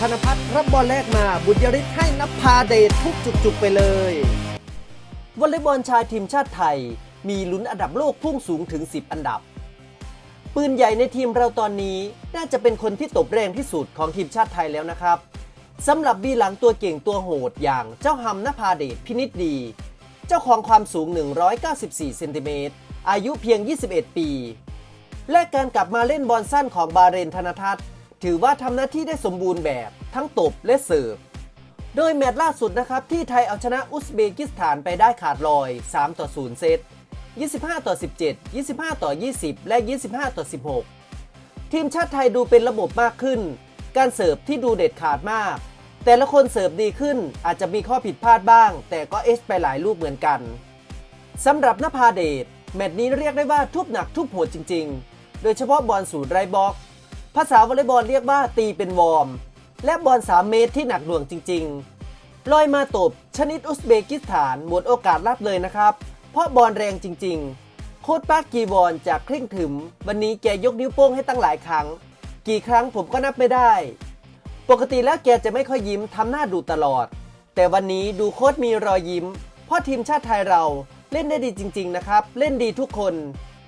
ธนพัฒน์รับบอลแรกมาบุญยริศให้นภาเดชทุกจุกๆไปเลยวอลเลย์บอลชายทีมชาติไทย มีลุ้นอันดับโลกพุ่งสูงถึง 10 อันดับ ปืนใหญ่ในทีมเราตอนนี้น่าจะเป็นคนที่ตบแรงที่สุดของทีมชาติไทยแล้วนะครับสำหรับบีหลังตัวเก่งตัวโหดอย่างเจ้าฮัมนภาเดชพินิจดี เจ้าของความสูง 194 เซนติเมตรอายุเพียง 21 ปี และการกลับมาเล่นบอลสั้นของบาเรนธนทัศน์ ถือว่าทำหน้าที่ได้สมบูรณ์แบบทั้งตบและเสิร์ฟ โดยแมตช์ล่าสุดนะครับ ที่ไทยเอาชนะอุซเบกิสถานไปได้ขาดลอย 3 ต่อ 0 เซต 25 ต่อ 17 25 ต่อ 20 และ 25 ต่อ 16 ทีมชาติไทยดูเป็นระบบมากขึ้น การเสิร์ฟที่ดูเด็ดขาดมาก แต่ละคนเสิร์ฟดีขึ้นอาจจะมีข้อผิดพลาดบ้าง แต่ก็เอชไปหลายลูกเหมือนกันสำหรับนภาเดชแมตช์นี้เรียกได้ว่าทุบหนักทุบโหดจริง ๆ โดยเฉพาะบอลสูตรไรบ็อก ภาษาวอลเลย์บอลเรียกว่าตีเป็นวอร์ม และบอล3เมตรที่หนักหน่วงจริง ๆ ลอยมาตบชนิดอุซเบกิสถานหมดโอกาสรับเลยนะครับ เพราะบอลแรงจริง ๆ โค้ดปากีวอนจากเคร่งถึม วันนี้แกยกนิ้วโป้งให้ตั้งหลายครั้ง กี่ครั้งผมก็นับไม่ได้ ปกติแล้วแกจะไม่ค่อยยิ้มทำหน้าดูตลอด แต่วันนี้ดูโค้ดมีรอยยิ้ม เพราะทีมชาติไทยเราเล่นได้ดีจริง ๆ นะครับ เล่นดีทุกคน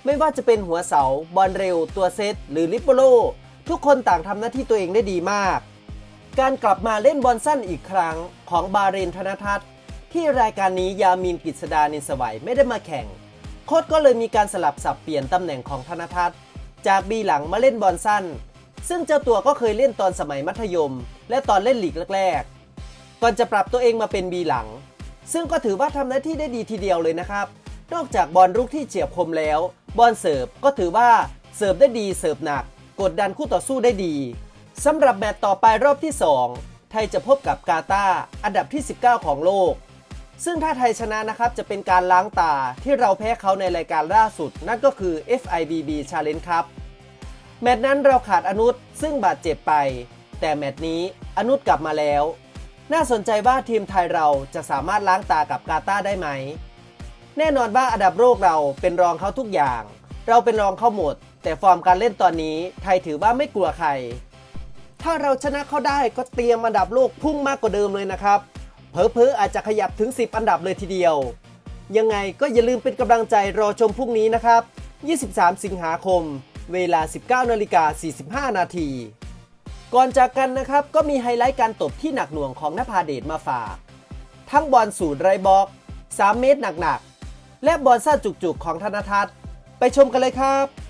ไม่ว่าจะเป็นหัวเสาบอลเร็วตัวเซตหรือลิปโปโล ทุกคนต่างทำหน้าที่ตัวเองได้ดีมาก การกลับมาเล่นบอลสั้นอีกครั้งของบาเรนธนทัศน์ที่รายการนี้ยามีนกิษดานินสวัยไม่ได้มาแข่ง โค้ชก็เลยมีการสลับสับเปลี่ยนตำแหน่งของธนทัศน์จากบีหลังมาเล่นบอลสั้น ซึ่งเจ้าตัวก็เคยเล่นตอนสมัยมัธยม และตอนเล่นลีกแรกๆ ก่อนจะปรับตัวเองมาเป็นบีหลัง ซึ่งก็ถือว่าทำหน้าที่ได้ดีทีเดียวเลยนะครับ นอกจากบอลรุกที่เฉียบคมแล้ว บอลเสิร์ฟก็ถือว่าเสิร์ฟได้ดีเสิร์ฟหนัก กดดันคู่ต่อสู้ได้ดีสำหรับแมตช์ต่อไปรอบที่ 2 ไทยจะพบกับกาตาร์อันดับที่ 19 ของโลก ซึ่งถ้าไทยชนะนะครับจะเป็นการล้างตาที่เราแพ้เขาในรายการล่าสุด นั่นก็คือ FIBB Challenge ครับ แมตช์นั้นเราขาดอนุชซึ่งบาดเจ็บไป แต่แมตช์นี้อนุชกลับมาแล้ว น่าสนใจว่าทีมไทยเราจะสามารถล้างตากับกาตาร์ได้ไหม แน่นอนว่าอันดับโลกเราเป็นรองเขาทุกอย่าง เราเป็นรองเขาหมด แต่ฟอร์มการเล่นตอนนี้ไทยถือว่าไม่กลัวใคร ถ้าเราชนะเขาได้ก็เตรียมอันดับโลกพุ่งมากกว่าเดิมเลยนะครับเผลอๆอาจจะขยับถึง 10 อันดับเลยทีเดียว ยังไงก็อย่าลืมเป็นกำลังใจรอชมพรุ่งนี้นะครับ 23 สิงหาคม เวลา 19นาฬิกา45 นาทีก่อนจากกันนะครับก็มีไฮไลท์การตบที่หนักหน่วงของนภาเดชมาฝาก ทั้งบอลสูตรไรบอก 3 เมตรหนักๆ และบอลสั้นจุกๆของธนทัศน์ ไปชมกันเลยครับ